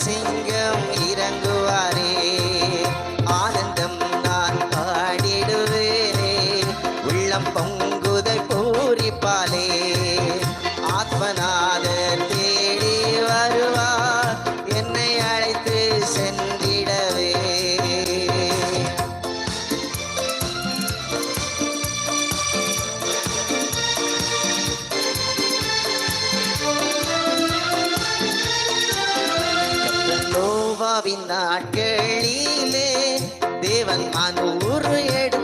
சிங்கம் இறங்குவாரே. ஆனந்தம் நான் பாடிடுவேனே. உள்ளம் பொங்குதை பூரிப்பாலே. ஆத்மநாதத்தில் யோவாவின் நாட்களிலே தேவன் அனூறு எடு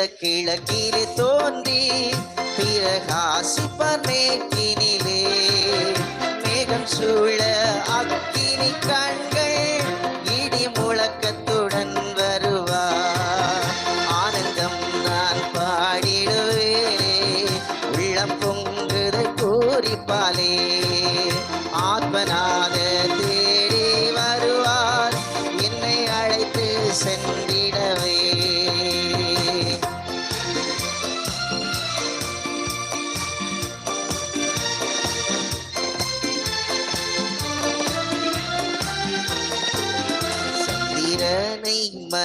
புல கிழக்கிலே தோன்றி பிரகாசிப்பர் மேற்கினிலே மேகம் சூழ அக்கினி கண்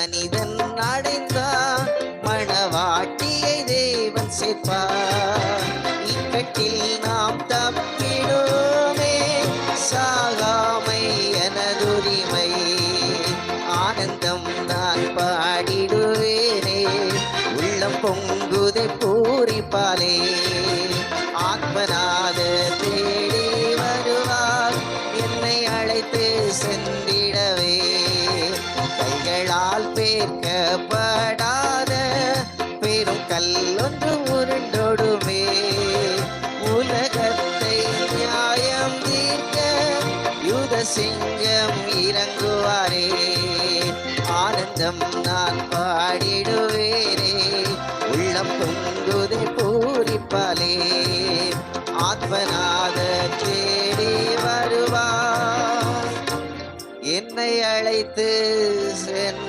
மனிதன் அடைந்தான். மணவாட்டியை தேவன் சேர்ப்பார். இக்கட்டில் நாம் தப்பிடுமே. சாகாமை எனதுரிமை. ஆனந்தம் நான் பாடிடுவேனே. உள்ளம் பொங்குதை பூரிப்பாலே. ஆத்மநாத தேடி வருவார். என்னை அழைத்து சென்று கைகளால் பெரும் கல்லொன்று உருண்டொடுமே. உலகத்தை நியாயம் தீர்க்க யுத சிங்கம் இறங்குவாரே. ஆனந்தம் நான் பாடிடுவேரே உள்ளம் பொங்குதை பூரிப்பாலே. ஆத்மநாத தேடி வருவார். என்னை அழைத்து சென்றிடவே